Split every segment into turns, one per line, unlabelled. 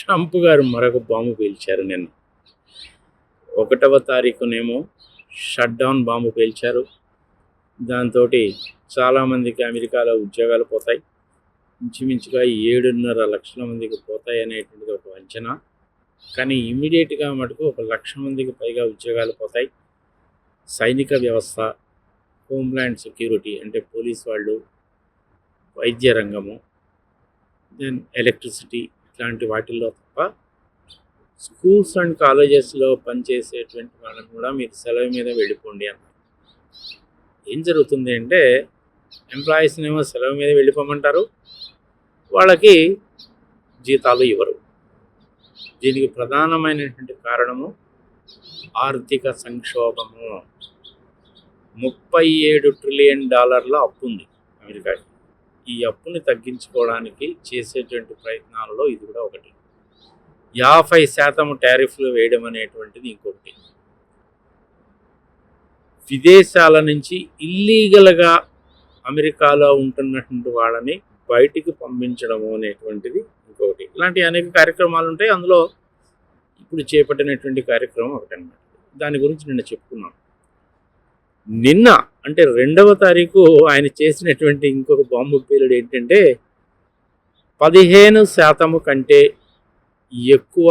Trump గారు మరొక bomb పేల్చారు నిన్న. ఒకటవ తారీఖునేమో షట్ డౌన్ బాంబు పేల్చారు. దాంతో చాలామందికి అమెరికాలో ఉద్యోగాలు పోతాయి. ఇంచుమించుగా ఏడున్నర లక్షల మందికి పోతాయి అనేటువంటిది ఒక అంచనా. కానీ ఇమీడియట్గా మటుకు ఒక లక్ష మందికి పైగా ఉద్యోగాలు పోతాయి. సైనిక వ్యవస్థ హోమ్ల్యాండ్ సెక్యూరిటీ అంటే పోలీస్ వాళ్ళు వైద్య రంగము దెన్ ఎలక్ట్రిసిటీ ఇట్లాంటి వాటిల్లో తప్ప స్కూల్స్ అండ్ కాలేజెస్లో పనిచేసేటువంటి వాళ్ళని కూడా మీరు సెలవు మీద వెళ్ళిపోండి అన్నారు. ఏం జరుగుతుంది అంటే ఎంప్లాయీస్నేమో సెలవు మీద వెళ్ళిపోమంటారు. వాళ్ళకి జీతాలు ఇవ్వరు. దీనికి ప్రధానమైనటువంటి కారణము ఆర్థిక సంక్షోభము. ముప్పై ఏడు ట్రిలియన్ డాలర్ల అప్పు ఉంది అమెరికాకి. ఈ అప్పుని తగ్గించుకోవడానికి చేసేటువంటి ప్రయత్నాలలో ఇది కూడా ఒకటి. యాభై శాతం టారిఫ్లు వేయడం అనేటువంటిది ఇంకొకటి. విదేశాల నుంచి ఇల్లీగల్గా అమెరికాలో ఉంటున్నటువంటి వాళ్ళని బయటికి పంపించడము అనేటువంటిది ఇంకొకటి. ఇలాంటి అనేక కార్యక్రమాలు ఉంటాయి. అందులో ఇప్పుడు చేపట్టినటువంటి కార్యక్రమం ఒకటి అన్నమాట దాని గురించి నిన్న చెప్పుకున్నాం. నిన్న అంటే రెండవ తారీఖు ఆయన చేసినటువంటి ఇంకొక బాంబు పేలుడు ఏంటంటే పదిహేను శాతము కంటే ఎక్కువ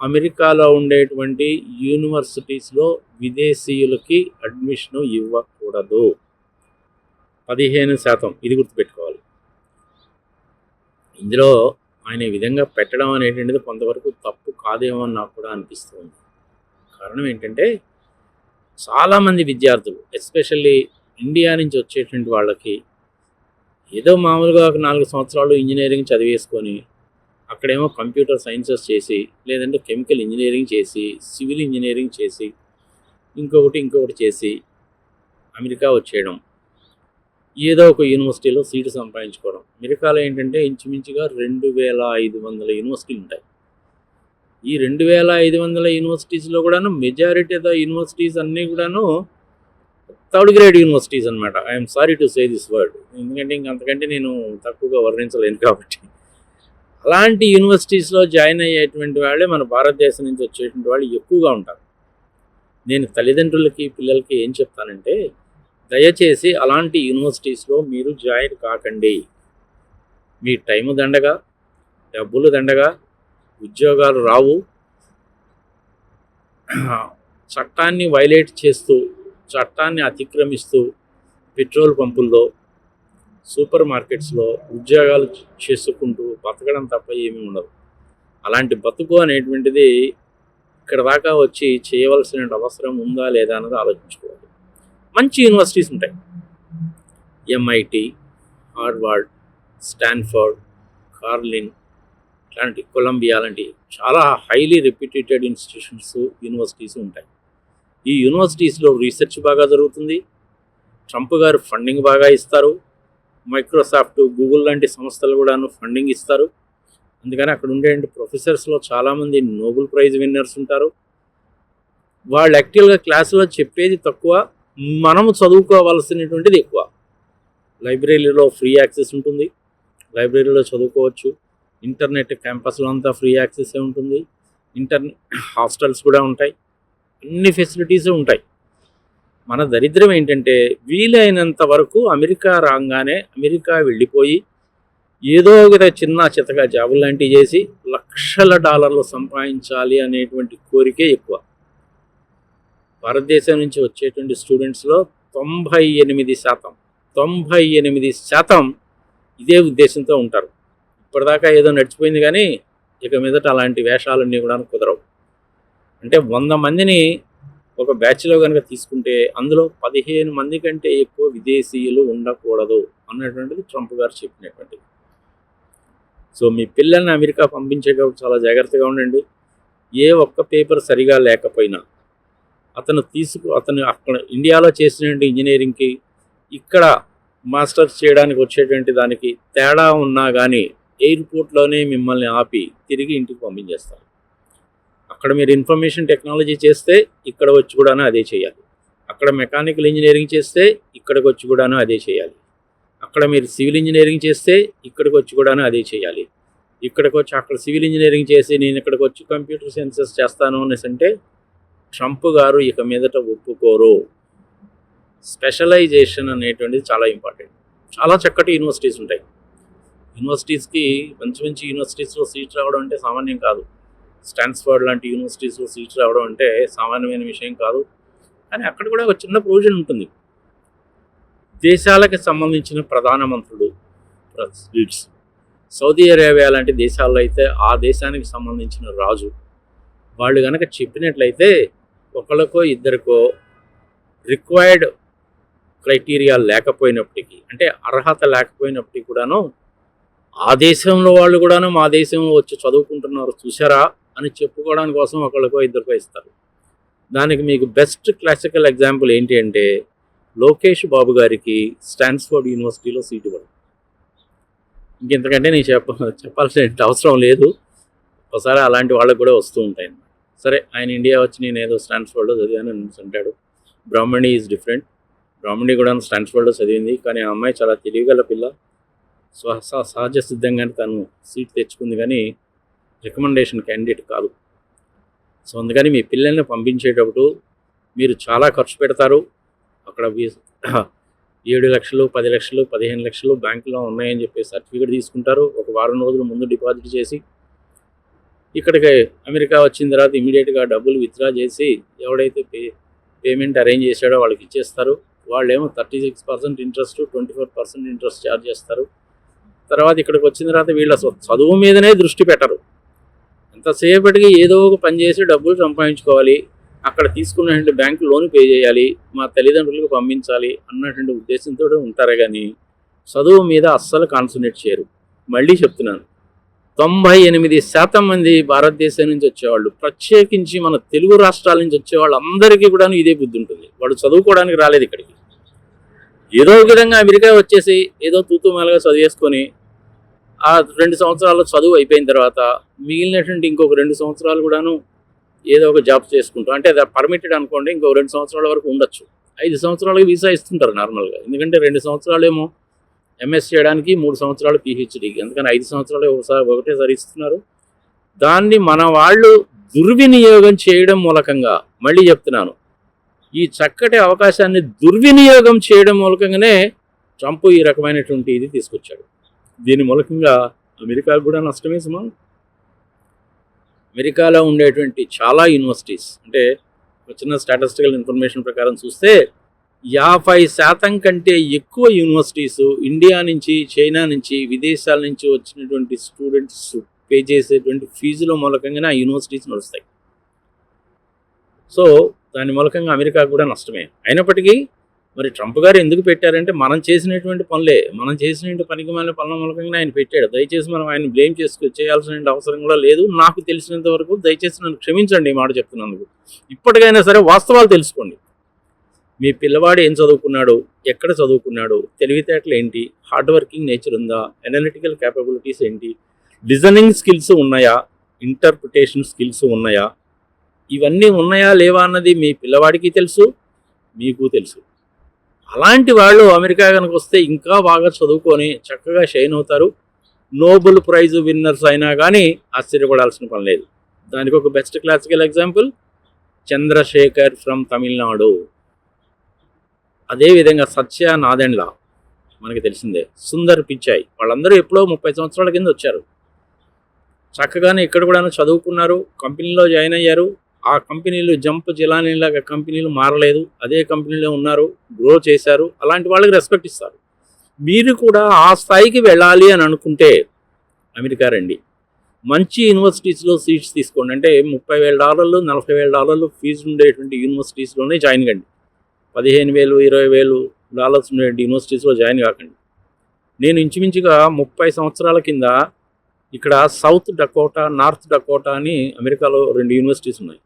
అమెరికాలో ఉండేటువంటి యూనివర్సిటీస్లో విదేశీయులకి అడ్మిషన్ ఇవ్వకూడదు. పదిహేను శాతం ఇది గుర్తుపెట్టుకోవాలి. ఇందులో ఆయన ఈ విధంగా పెట్టడం అనేటువంటిది కొంతవరకు తప్పు కాదేమో అని నాకు కూడా అనిపిస్తుంది కారణం ఏంటంటే చాలామంది విద్యార్థులు ఎస్పెషల్లీ ఇండియా నుంచి వచ్చేటువంటి వాళ్ళకి ఏదో మామూలుగా ఒక నాలుగు సంవత్సరాలు ఇంజనీరింగ్ చదివేసుకొని అక్కడేమో కంప్యూటర్ సైన్సెస్ చేసి లేదంటే కెమికల్ ఇంజనీరింగ్ చేసి సివిల్ ఇంజనీరింగ్ చేసి ఇంకొకటి ఇంకొకటి చేసి అమెరికా వచ్చేయడం ఏదో ఒక యూనివర్సిటీలో సీటు సంపాదించుకోవడం. అమెరికాలో ఏంటంటే ఇంచుమించుగా రెండు వేల ఐదు వందల యూనివర్సిటీలు ఉంటాయి ఈ రెండు వేల ఐదు వందల యూనివర్సిటీస్లో కూడాను మెజారిటీ ఆఫ్ ద యూనివర్సిటీస్ అన్నీ కూడాను థర్డ్ గ్రేడ్ యూనివర్సిటీస్ అనమాట I'm sorry to say this word ఎందుకంటే ఇంక అంతకంటే నేను తక్కువగా వర్ణించలేను కాబట్టి. అలాంటి యూనివర్సిటీస్లో జాయిన్ అయ్యేటువంటి వాళ్ళే మన భారతదేశం నుంచి వచ్చేటువంటి వాళ్ళు ఎక్కువగా ఉంటారు. నేను తల్లిదండ్రులకి పిల్లలకి ఏం చెప్తానంటే దయచేసి అలాంటి యూనివర్సిటీస్లో మీరు జాయిన్ కాకండి. మీ టైము దండగా డబ్బులు దండగా ఉద్యోగాలు రావు. చట్టాన్ని వైలేట్ చేస్తూ చట్టాన్ని అతిక్రమిస్తూ పెట్రోల్ పంపుల్లో సూపర్ మార్కెట్స్లో ఉద్యోగాలు చేసుకుంటూ బతకడం తప్ప ఏమీ ఉండదు. అలాంటి బతుకు అనేటువంటిది ఇక్కడ దాకా వచ్చి చేయవలసిన అవసరం ఉందా లేదా అన్నది ఆలోచించుకోవాలి. మంచి యూనివర్సిటీస్ ఉంటాయి. ఎంఐటి హార్వర్డ్ స్టాన్ఫర్డ్ కార్లిన్ ఇలాంటి కొలంబియా లాంటి చాలా హైలీ రెప్యూటెడ్ ఇన్స్టిట్యూషన్స్ యూనివర్సిటీస్ ఉంటాయి. ఈ యూనివర్సిటీస్లో రీసెర్చ్ బాగా జరుగుతుంది. ట్రంప్ గారు ఫండింగ్ బాగా ఇస్తారు. మైక్రోసాఫ్ట్ గూగుల్ లాంటి సంస్థలు కూడాను ఫండింగ్ ఇస్తారు. అందుకని అక్కడ ఉండే ప్రొఫెసర్స్లో చాలామంది నోబెల్ ప్రైజ్ విన్నర్స్ ఉంటారు. వాళ్ళు యాక్చువల్గా క్లాసులో చెప్పేది తక్కువ మనము చదువుకోవాల్సినటువంటిది ఎక్కువ. లైబ్రరీలో ఫ్రీ యాక్సెస్ ఉంటుంది. లైబ్రరీలో చదువుకోవచ్చు. ఇంటర్నెట్ క్యాంపస్లో అంతా ఫ్రీ యాక్సెస్ ఉంటుంది. ఇంటర్నెట్ హాస్టల్స్ కూడా ఉంటాయి. అన్ని ఫెసిలిటీస్ ఉంటాయి. మన దరిద్రం ఏంటంటే వీలైనంత వరకు అమెరికా రాగానే అమెరికా వెళ్ళిపోయి ఏదో ఒక చిన్న చితగా జాబులు లాంటివి చేసి లక్షల డాలర్లు సంపాదించాలి అనేటువంటి కోరికే ఎక్కువ. భారతదేశం నుంచి వచ్చేటువంటి స్టూడెంట్స్లో తొంభై ఎనిమిది శాతం తొంభై ఎనిమిది శాతం ఇదే ఉద్దేశంతో ఉంటారు. ఇప్పటిదాకా ఏదో నడిచిపోయింది కానీ ఇక మీదట అలాంటి వేషాలన్నీ కూడా కుదరవు. అంటే వంద మందిని ఒక బ్యాచ్లో కనుక తీసుకుంటే అందులో పదిహేను మంది కంటే ఎక్కువ విదేశీయులు ఉండకూడదు అన్నటువంటిది ట్రంప్ గారు చెప్పినటువంటిది. సో మీ పిల్లల్ని అమెరికా పంపించేటప్పుడు చాలా జాగ్రత్తగా ఉండండి. ఏ ఒక్క పేపర్ సరిగా లేకపోయినా అతను తీసుకు అతను అక్కడ ఇండియాలో చేసినటువంటి ఇంజనీరింగ్కి ఇక్కడ మాస్టర్స్ చేయడానికి వచ్చేటువంటి దానికి తేడా ఉన్నా కానీ ఎయిర్పోర్ట్లోనే మిమ్మల్ని ఆపి తిరిగి ఇంటికి పంపించేస్తారు అక్కడ మీరు ఇన్ఫర్మేషన్ టెక్నాలజీ చేస్తే ఇక్కడ వచ్చి కూడాను అదే చేయాలి. అక్కడ మెకానికల్ ఇంజనీరింగ్ చేస్తే ఇక్కడికి వచ్చి కూడాను అదే చేయాలి. అక్కడ మీరు సివిల్ ఇంజనీరింగ్ చేస్తే ఇక్కడికి వచ్చి కూడాను అదే చేయాలి. ఇక్కడికి వచ్చి అక్కడ సివిల్ ఇంజనీరింగ్ చేసి నేను ఇక్కడికి వచ్చి కంప్యూటర్ సైన్సెస్ చేస్తాను అనేసి అంటే ట్రంప్ గారు ఇక మీదట ఒప్పుకోరు. స్పెషలైజేషన్ అనేటువంటిది చాలా ఇంపార్టెంట్. చాలా చక్కటి యూనివర్సిటీస్ ఉంటాయి. యూనివర్సిటీస్కి మంచి మంచి యూనివర్సిటీస్లో సీట్ రావడం అంటే సామాన్యం కాదు. స్టాన్స్ఫర్డ్ లాంటి యూనివర్సిటీస్లో సీట్ రావడం అంటే సామాన్యమైన విషయం కాదు. కానీ అక్కడ కూడా ఒక చిన్న ప్రొవిజన్ ఉంటుంది. దేశాలకు సంబంధించిన ప్రధానమంత్రులు ప్రెసిడెంట్స్ సౌదీ అరేబియా లాంటి దేశాల్లో అయితే ఆ దేశానికి సంబంధించిన రాజు. వాళ్ళు కనుక చెప్పినట్లయితే ఒకరికో ఇద్దరికో రిక్వైర్డ్ క్రైటీరియా లేకపోయినప్పటికీ అంటే అర్హత లేకపోయినప్పటికీ కూడాను ఆ దేశంలో వాళ్ళు కూడాను మా దేశంలో వచ్చి చదువుకుంటున్నారు చూసారా అని చెప్పుకోవడానికి కోసం ఒకళ్ళకో ఇద్దరికో ఇస్తారు. దానికి మీకు బెస్ట్ క్లాసికల్ ఎగ్జాంపుల్ ఏంటి అంటే లోకేష్ బాబు గారికి స్టాన్స్ఫోర్డ్ యూనివర్సిటీలో సీటు ఇవ్వడం. ఇంకెంతకంటే నేను చెప్ప చెప్పాల్సిన అవసరం లేదు. ఒకసారి అలాంటి వాళ్ళకి కూడా వస్తూ ఉంటాయి సరే ఆయన ఇండియా వచ్చి నేను ఏదో స్టాన్స్ఫోర్డ్లో చదివాను అంటాడు బ్రాహ్మణి ఈజ్ డిఫరెంట్ బ్రాహ్మణి కూడా స్టాన్స్ఫోర్డ్లో చదివింది. కానీ ఆ అమ్మాయి చాలా తెలివిగల పిల్ల. స్వ సహజ సిద్ధంగానే తను సీట్ తెచ్చుకుంది కానీ రికమెండేషన్ క్యాండిడేట్ కాదు. సో అందుకని మీ పిల్లల్ని పంపించేటప్పుడు మీరు చాలా ఖర్చు పెడతారు. అక్కడ ఏడు లక్షలు పది లక్షలు పదిహేను లక్షలు బ్యాంకులో ఉన్నాయని చెప్పి సర్టిఫికేట్ తీసుకుంటారు. ఒక వారం రోజులు ముందు డిపాజిట్ చేసి ఇక్కడికి అమెరికా వచ్చిన తర్వాత ఇమీడియట్గా డబ్బులు విత్డ్రా చేసి ఎవడైతే పే పేమెంట్ అరేంజ్ చేశాడో వాళ్ళకి ఇచ్చేస్తారు. వాళ్ళేమో thirty six percent interest twenty four percent interest charge చేస్తారు. తర్వాత ఇక్కడికి వచ్చిన తర్వాత వీళ్ళ అసలు చదువు మీదనే దృష్టి పెట్టరు. ఎంతసేపటికి ఏదో ఒక పని చేసి డబ్బులు సంపాదించుకోవాలి అక్కడ తీసుకున్నటువంటి బ్యాంకు లోన్ పే చేయాలి మా తల్లిదండ్రులకు పంపించాలి అన్నటువంటి ఉద్దేశంతో ఉంటారే కానీ చదువు మీద అస్సలు కాన్సన్ట్రేట్ చేయరు. మళ్ళీ చెప్తున్నాను. తొంభై ఎనిమిది శాతం మంది భారతదేశం నుంచి వచ్చేవాళ్ళు ప్రత్యేకించి మన తెలుగు రాష్ట్రాల నుంచి వచ్చేవాళ్ళు అందరికీ కూడా ఇదే బుద్ధి ఉంటుంది. వాడు చదువుకోవడానికి రాలేదు ఇక్కడికి. ఏదో ఒక విధంగా అమెరికా వచ్చేసి ఏదో తూతుమాలుగా చదివేసుకొని ఆ రెండు సంవత్సరాలు చదువు అయిపోయిన తర్వాత మిగిలినటువంటి ఇంకొక రెండు సంవత్సరాలు కూడాను ఏదో ఒక జాబ్ చేసుకుంటాం అంటే అది పర్మిటెడ్ అనుకోండి ఇంకో రెండు సంవత్సరాల వరకు ఉండొచ్చు. ఐదు సంవత్సరాలకి వీసా ఇస్తుంటారు నార్మల్గా ఎందుకంటే రెండు సంవత్సరాలేమో ఎంఎస్ చేయడానికి మూడు సంవత్సరాలు పిహెచ్డీకి అందుకని ఐదు సంవత్సరాలు ఒకసారి ఒకటేసారి ఇస్తున్నారు. దాన్ని మన వాళ్ళు దుర్వినియోగం చేయడం మూలకంగా మళ్ళీ చెప్తున్నాను. ఈ చక్కటి అవకాశాన్ని దుర్వినియోగం చేయడం మూలకంగానే ట్రంప్ ఈ రకమైనటువంటి ఇది తీసుకొచ్చాడు. దీని మూలకంగా అమెరికాకు కూడా నష్టమే సుమా. అమెరికాలో ఉండేటువంటి చాలా యూనివర్సిటీస్ అంటే వచ్చిన స్టాటిస్టికల్ ఇన్ఫర్మేషన్ ప్రకారం చూస్తే యాభై శాతం కంటే ఎక్కువ యూనివర్సిటీస్ ఇండియా నుంచి చైనా నుంచి విదేశాల నుంచి వచ్చినటువంటి స్టూడెంట్స్ పే చేసేటువంటి ఫీజుల మూలకంగానే ఆ యూనివర్సిటీస్ నడుస్తాయి. సో దాని మూలకంగా అమెరికా కూడా నష్టమే. అయినప్పటికీ మరి ట్రంప్ గారు ఎందుకు పెట్టారంటే మనం చేసినటువంటి పనులే. మనం చేసినటువంటి పనికి మన పనుల మూలకంగా ఆయన పెట్టాడు. దయచేసి మనం ఆయన బ్లేమ్ చేసుకు చేయాల్సిన అవసరం కూడా లేదు. నాకు తెలిసినంత వరకు దయచేసి నన్ను క్షమించండి ఈ మాట చెప్తున్నందుకు. ఇప్పటికైనా సరే వాస్తవాలు తెలుసుకోండి. మీ పిల్లవాడు ఏం చదువుకున్నాడు? ఎక్కడ చదువుకున్నాడు? తెలివితేటలు ఏంటి? హార్డ్ వర్కింగ్ నేచర్ ఉందా? అనలిటికల్ క్యాపబిలిటీస్ ఏంటి? డిజైనింగ్ స్కిల్స్ ఉన్నాయా? ఇంటర్ప్రిటేషన్ స్కిల్స్ ఉన్నాయా? ఇవన్నీ ఉన్నాయా లేవా అన్నది మీ పిల్లవాడికి తెలుసు మీకు తెలుసు. అలాంటి వాళ్ళు అమెరికా కనుక వస్తే ఇంకా బాగా చదువుకొని చక్కగా షైన్ అవుతారు. నోబెల్ ప్రైజ్ విన్నర్స్ అయినా కానీ ఆశ్చర్యపడాల్సిన పని లేదు. దానికి ఒక best classical example Chandrasekhar from Tamil Nadu. అదేవిధంగా సత్య నాదెండ్ల మనకి తెలిసిందే. సుందర్ పిచ్చాయి. వాళ్ళందరూ ఎప్పుడో ముప్పై సంవత్సరాల కింద వచ్చారు. చక్కగానే ఇక్కడ కూడా చదువుకున్నారు. కంపెనీలో జాయిన్ అయ్యారు. ఆ కంపెనీలు జంప్ జిలానీలాగా కంపెనీలు మారలేదు. అదే కంపెనీలో ఉన్నారు గ్రో చేశారు. అలాంటి వాళ్ళకి రెస్పెక్ట్ ఇస్తారు. మీరు కూడా ఆ స్థాయికి వెళ్ళాలి అని అనుకుంటే అమెరికా రండి. మంచి యూనివర్సిటీస్లో సీట్స్ తీసుకోండి. అంటే ముప్పై వేల డాలర్లు నలభై వేల డాలర్లు ఫీజు ఉండేటువంటి యూనివర్సిటీస్లోనే జాయిన్ కండి. పదిహేను వేలు ఇరవై వేలు డాలర్స్ ఉండేటువంటి యూనివర్సిటీస్లో జాయిన్ కాకండి. నేను ఇంచుమించుగా ముప్పై సంవత్సరాల కింద ఇక్కడ సౌత్ డకోటా నార్త్ డకోటా అని అమెరికాలో రెండు యూనివర్సిటీస్ ఉన్నాయి.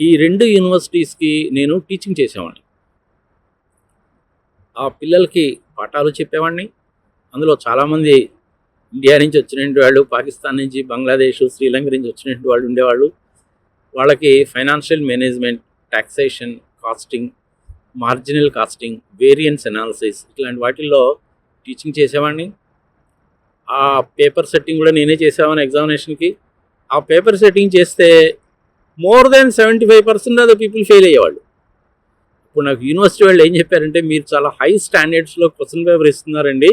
ఈ రెండు యూనివర్సిటీస్కి నేను టీచింగ్ చేసేవాడిని. ఆ పిల్లలకి పాఠాలు చెప్పేవాడిని. అందులో చాలామంది ఇండియా నుంచి వచ్చినటువంటి వాళ్ళు పాకిస్తాన్ నుంచి బంగ్లాదేశ్ శ్రీలంక నుంచి వచ్చినటువంటి వాళ్ళు ఉండేవాళ్ళు. వాళ్ళకి financial management taxation costing marginal costing variance analysis ఇట్లాంటి వాటిల్లో టీచింగ్ చేసేవాడిని. ఆ పేపర్ సెట్టింగ్ కూడా నేనే చేసామని ఎగ్జామినేషన్కి ఆ పేపర్ సెట్టింగ్ చేస్తే more than seventy five percent of the people fail అయ్యేవాళ్ళు. ఇప్పుడు నాకు యూనివర్సిటీ వాళ్ళు ఏం చెప్పారంటే మీరు చాలా హై స్టాండర్డ్స్లో క్వశ్చన్ పేపర్ ఇస్తున్నారండి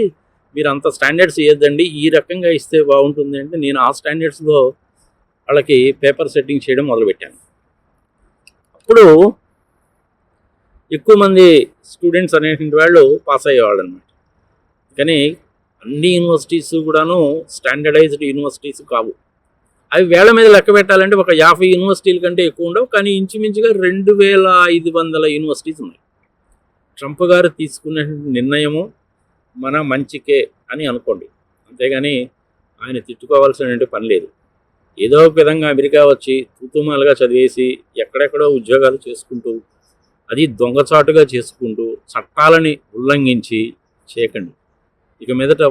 మీరు అంత స్టాండర్డ్స్ ఇవ్వద్దండి ఈ రకంగా ఇస్తే బాగుంటుంది అంటే నేను ఆ స్టాండర్డ్స్లో వాళ్ళకి పేపర్ సెట్టింగ్ చేయడం మొదలుపెట్టాను. అప్పుడు ఎక్కువ మంది స్టూడెంట్స్ అనేటువంటి వాళ్ళు పాస్ అయ్యేవాళ్ళు అనమాట కానీ అన్ని యూనివర్సిటీస్ కూడాను స్టాండర్డైజ్డ్ యూనివర్సిటీస్ కావు. అవి వేల మీద లెక్క పెట్టాలంటే ఒక యాభై యూనివర్సిటీల కంటే ఎక్కువ ఉండవు. కానీ ఇంచుమించుగా రెండు వేల ఐదు వందల యూనివర్సిటీస్ ఉన్నాయి. ట్రంప్ గారు తీసుకున్న నిర్ణయము మన మంచికే అని అనుకోండి. అంతేగాని ఆయన తిట్టుకోవాల్సిన పని లేదు. ఏదో ఒక విధంగా అమెరికా వచ్చి తూతుమాలుగా చదివేసి ఎక్కడెక్కడో ఉద్యోగాలు చేసుకుంటూ అది దొంగచాటుగా చేసుకుంటూ చట్టాలని ఉల్లంఘించి చేయకండి. ఇక మీదట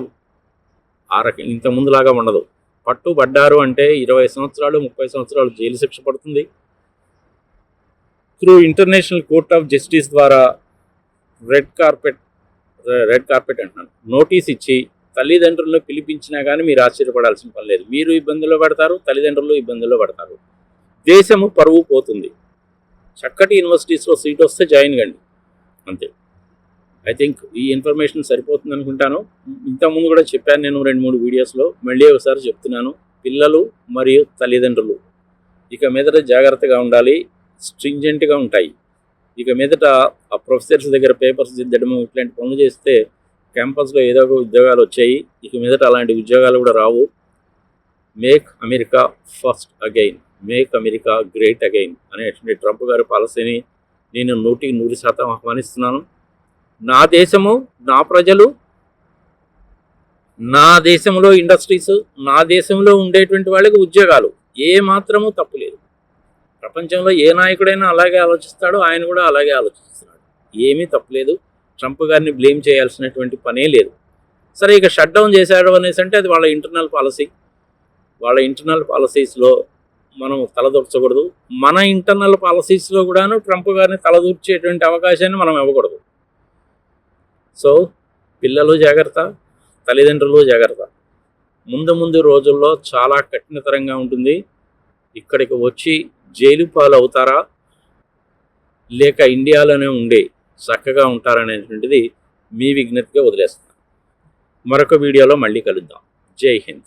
ఆ రకం ఇంతకుముందులాగా ఉండదు. పట్టుబడ్డారు అంటే ఇరవై సంవత్సరాలు ముప్పై సంవత్సరాలు జైలు శిక్ష పడుతుంది. Through international court of justice ద్వారా రెడ్ కార్పెట్ రెడ్ కార్పెట్ అంటున్నాను. నోటీస్ ఇచ్చి తల్లిదండ్రులను పిలిపించినా కానీ మీరు ఆశ్చర్యపడాల్సిన పని లేదు. మీరు ఇబ్బందుల్లో పడతారు తల్లిదండ్రులు ఇబ్బందుల్లో పడతారు. దేశము పరువు పోతుంది. చక్కటి యూనివర్సిటీస్లో సీట్ వస్తే జాయిన్ కండి. అంతే. ఐ థింక్ ఈ ఇన్ఫర్మేషన్ సరిపోతుంది అనుకుంటాను. ఇంతకుముందు కూడా చెప్పాను నేను రెండు మూడు వీడియోస్లో మళ్ళీ ఒకసారి చెప్తున్నాను. పిల్లలు మరియు తల్లిదండ్రులు ఇక మీదట జాగ్రత్తగా ఉండాలి. స్ట్రింజెంట్గా ఉంటాయి. ఇక మీదట ఆ ప్రొఫెసర్స్ దగ్గర పేపర్స్ దిద్దడము ఇట్లాంటి పనులు చేస్తే క్యాంపస్లో ఏదో ఒక ఉద్యోగాలు వచ్చాయి. ఇక మీదట అలాంటి ఉద్యోగాలు కూడా రావు. Make America first again make America great again అనేటువంటి ట్రంప్ గారి పాలసీని నేను నూటికి నూరు శాతం ఆహ్వానిస్తున్నాను. నా దేశము నా ప్రజలు నా దేశంలో ఇండస్ట్రీస్ నా దేశంలో ఉండేటువంటి వాళ్ళకి ఉద్యోగాలు. ఏ మాత్రము తప్పులేదు ప్రపంచంలో ఏ నాయకుడైనా అలాగే ఆలోచిస్తాడో ఆయన కూడా అలాగే ఆలోచిస్తున్నాడు. ఏమీ తప్పులేదు ట్రంప్ గారిని బ్లేమ్ చేయాల్సినటువంటి పనే లేదు. సరే ఇక షట్ డౌన్ చేశాడు అనేసి అంటే అది వాళ్ళ ఇంటర్నల్ పాలసీ. వాళ్ళ ఇంటర్నల్ పాలసీస్లో మనం తలదూర్చకూడదు. మన ఇంటర్నల్ పాలసీస్లో కూడాను ట్రంప్ గారిని తలదూర్చేటువంటి అవకాశాన్ని మనం ఇవ్వకూడదు. సో పిల్లలు జాగ్రత్త తల్లిదండ్రులు జాగ్రత్త. ముందు ముందు రోజుల్లో చాలా కఠినతరంగా ఉంటుంది. ఇక్కడికి వచ్చి జైలు పాలు అవుతారా లేక ఇండియాలోనే ఉండి చక్కగా ఉంటారనేటువంటిది మీ విజ్ఞతగా వదిలేస్తాను మరొక వీడియోలో మళ్ళీ కలుద్దాం. జై హింద్.